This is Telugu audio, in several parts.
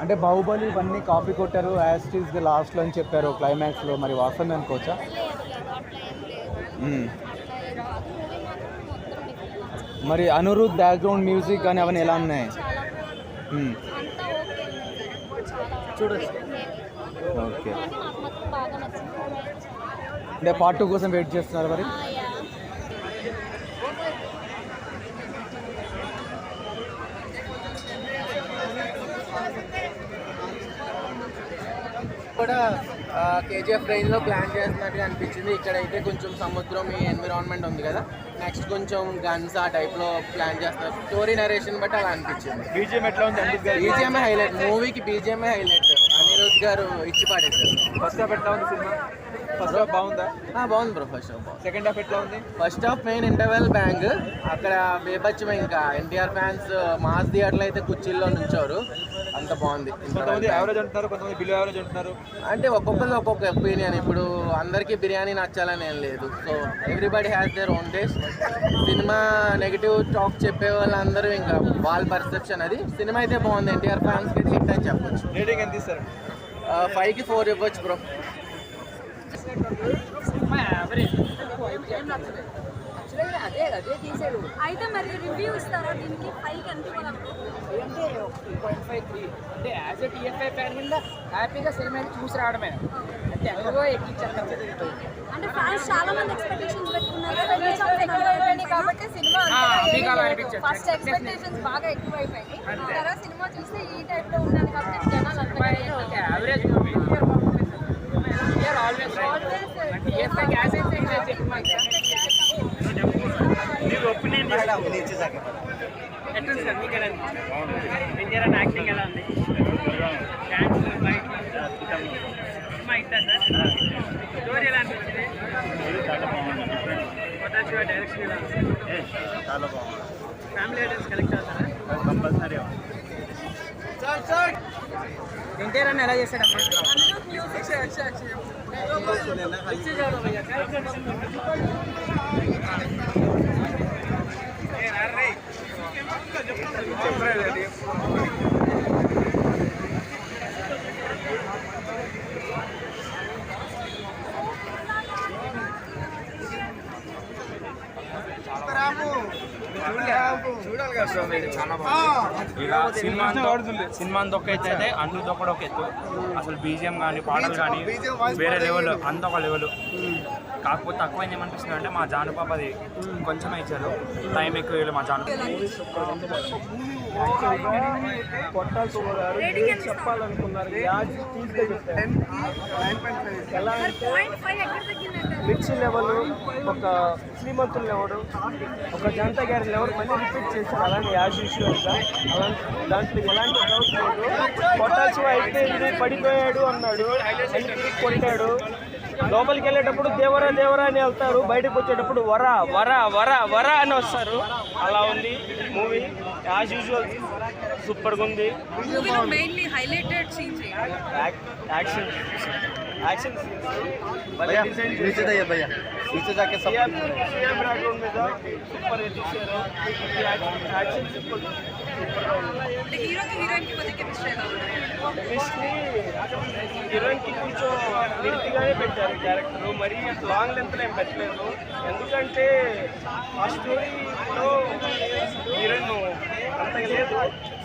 అంటే బాహుబలి ఇవన్నీ కాపీ కొట్టారు యాస్టీస్ లాస్ట్లో అని చెప్పారు క్లైమాక్స్లో మరి వాస్తవం అనుకోవచ్చా? మరి అనిరుద్ బ్యాక్గ్రౌండ్ మ్యూజిక్ కానీ అవన్నీ ఎలా ఉన్నాయి? చూడొచ్చు. ఓకే. అంటే పార్ట్ టూ కోసం వెయిట్ చేస్తున్నారు మరి? కూడా కేజీఎఫ్ రేంజ్లో ప్లాన్ చేస్తున్నట్టుగా అనిపించింది. ఇక్కడైతే కొంచెం సముద్రం ఈ ఎన్విరాన్మెంట్ ఉంది కదా. నెక్స్ట్ కొంచెం గన్స్ ఆ టైప్లో ప్లాన్ చేస్తున్నారు. స్టోరీ నరేషన్ బట్టి అలా అనిపించింది. బీజిఎం ఎట్లా ఉంది? బీజిఎంఏ హైలైట్ మూవీకి బీజిఎంఏ హైలైట్ అనిరుద్ గారు ఇచ్చి పాడేశారు ఫస్ట్ ఎట్లా ఉంది సినిమా? ఫస్ట్ హాఫ్ బాగుందా? బాగుంది బ్రో ఫస్ట్ బాగుంది. సెకండ్ హాఫ్ ఎట్లా ఉంది? First half main interval bang అక్కడ బేబచ్చమే ఇంకా. ఎన్టీఆర్ ఫ్యాన్స్ మాస్ థియేటర్లో అయితే కుర్చీల్లో నుంచోరు. అంత బాగుంది కొంతమంది యావరేజ్ అంటున్నారు కొంతమంది బిలో యావరేజ్ అంటున్నారు. అంటే ఒక్కొక్కరిది ఒక్కొక్క ఒపీనియన్ ఇప్పుడు అందరికీ బిర్యానీ నచ్చాలని ఏం లేదు. So everybody has their own taste cinema negative talk చెప్పే వాళ్ళందరూ ఇంకా వాళ్ళ పర్సెప్షన్ అది. సినిమా అయితే బాగుంది. ఎన్టీఆర్ ఫ్యాన్స్కి హిట్ అని చెప్పొచ్చు. రేటింగ్ ఎంత ఇస్తారు? ఫైవ్కి ఫోర్ ఇవ్వచ్చు బ్రో. అయితే మరి రివ్యూ ఇస్తారా దీనికి? ఇవ్వగలరు అంటే పాయింట్ ఫైవ్ త్రీ అంటే యాజ్ ఎ టీఎఫ్ఐ ఫ్యాన్ కింద హ్యాపీగా సినిమా చూసి రావడమే. అంటే ఎక్కడో ఎక్కించారు అంటే ఫ్యాన్స్ చాలా మంది ఎక్స్పెక్టేషన్స్ పెట్టుకున్నారు కాబట్టి సినిమా. ఫస్ట్ ఎక్స్పెక్టేషన్స్ బాగా ఎక్కువైపోయినాయి. తర్వాత సినిమా చూస్తే ఈ టైప్లో ఉండాలి కాబట్టి జనాలు యావరేజ్ మూవీ టీఎఫ్ఐ గ్యాస్ అయితే ఎట్లుంది సార్ మీకు ఎలా అనిపించింది యాక్టింగ్ ఎలా ఉంది డాన్స్ ఫైట్ సినిమా ఇట్టా సార్ స్టోరీ ఎలా అనిపించింది కొత్త శివ డైరెక్షన్ ఎలా ఉంది చాలా బాగుంది ఫ్యామిలీ ఆడియన్స్ కలెక్ట్ అవుతారా కంపల్సరీ ఎన్టీఆర్ అని ఎలా చేశాడమ్మా ఉంటుంది ఇక సినిమా సినిమా ఎత్తు అయితే అన్నిది ఒకటి ఒక ఎత్తు. అసలు బీజిఎం కానీ పాటలు కానీ వేరే లెవెల్ అంత ఒక లెవెల్. కాకపోతే తక్కువ ఏమనిపిస్తుంది అంటే మా జానుపాపది కొంచెం ఇచ్చారు. టైం ఎక్కువ ఇవ్వలేదు మా జాను చెప్పాలనుకున్నారు ఎలా మిర్చి లెవెల్ ఒక శ్రీమంతుల లెవెల్ ఒక జనతా గ్యారీ లెవెల్ మళ్ళీ రిపీట్ చేశారు. అలానే యాజ్ యూజువల్గా అలాంటి దాంట్లో ఎలాంటి డౌట్ లేదు. కొట్టాల్సి అయిపోయింది పడిపోయాడు అన్నాడు. కొట్టాడు. లోపలికి వెళ్ళేటప్పుడు దేవరా దేవరా అని వెళ్తారు. బయటకు వచ్చేటప్పుడు వర వర వర వర అని వస్తారు. అలా ఉంది మూవీ. As usual. సూపర్గా ఉంది. యాక్షన్. యాక్షన్ భలే డిజైన్ नीचे जाइए भैया नीचे जाके सब సీఎం సీఎం బ్యాక్గ్రౌండ్ మీద సూపర్ తీశారు యాక్షన్ సూపర్ అంటే హీరోకి హీరోయిన్ కి మధ్య కెమిస్ట్రీ ఎలా ఉంది కెమిస్ట్రీ హీరోయిన్ కి కొంచెం నిలిపిగానే పెట్టారు క్యారెక్టర్ మరీ లాంగ్ లెంత్ ఏం పెట్టలేదు ఎందుకంటే ఆ స్టోరీలో హీరోయిన్ అంతగా లేదు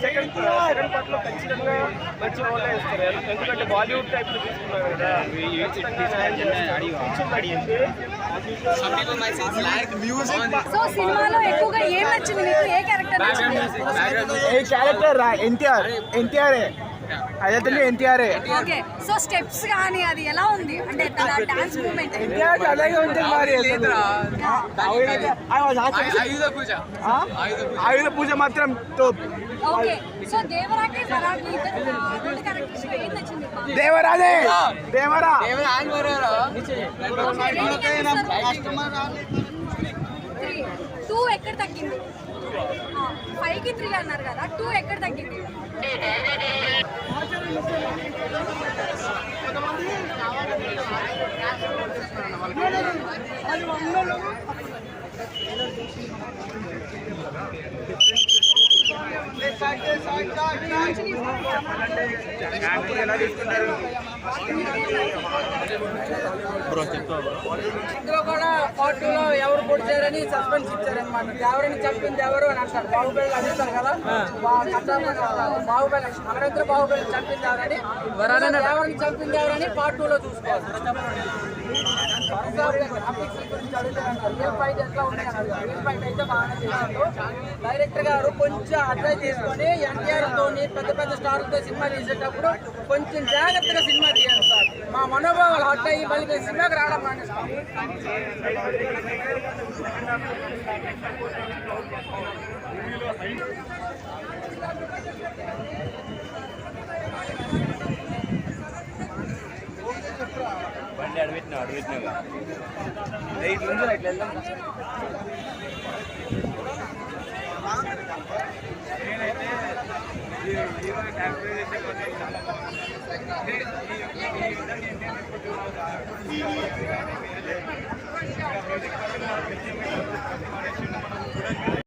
సెకండ్ సెకండ్ పార్ట్లో ఖచ్చితంగా మంచి రోల్ ఇస్తారు. ఎందుకంటే బాలీవుడ్ టైప్లో తీసుకున్నారు కదా. సో సినిమాలో ఎక్కువగా ఏం నచ్చింది మీకు? ఏ క్యారెక్టర్ ఏ క్యారెక్టర్ రా? ఎన్టీఆర్. ఎన్టీఆర్. అదైతే ఎన్టీఆర్ ఓకే సో స్టెప్స్ కానీ అది ఎలా ఉంది? అంటే తన డాన్స్ మూమెంట్ ఎన్టీఆర్ అలాగే ఉంటుంది మరి. ఆయుధ పూజ. ఆ? ఆయుధ పూజ. మాత్రం బాగా? దేవరాదే దేవరా. త్రీ టూ ఎక్కడ తగ్గింది? ఫైవ్కి త్రీ అన్నారు కదా టూ ఎక్కడ తగ్గింది? యాక్టింగ్ ఇందులో కూడా పార్ట్ టూ లో ఎవరు పొడిచారని సస్పెన్స్ ఇచ్చారనమాట ఎవరిని చంపింది ఎవరు అని అంటారు. బాహుబలి అడుగుతారు కదా. బాహుబలి అక్కడంతా బాహుబలి చంపింది ఎవరని ఎవరిని చంపింది ఎవరని పార్ట్ చూసుకోవాలి. డైరెక్టర్ గారు కొంచెం అడ్వైజ్ తీసుకొని ఎన్టీఆర్ తోని పెద్ద పెద్ద స్టార్లతో సినిమా తీసేటప్పుడు కొంచెం జాగ్రత్తగా సినిమా తీయాలి సార్. మా మనోభావాలు హట్ అయ్యి మళ్ళీ మేము సినిమాకి రావడం మానేస్తాం. అన్ని అడవిట్టినావు అడవిట్టినావుగా రైట్ ఉందిరా, రైట్ వెళ్దాం. నేనైతే ఈ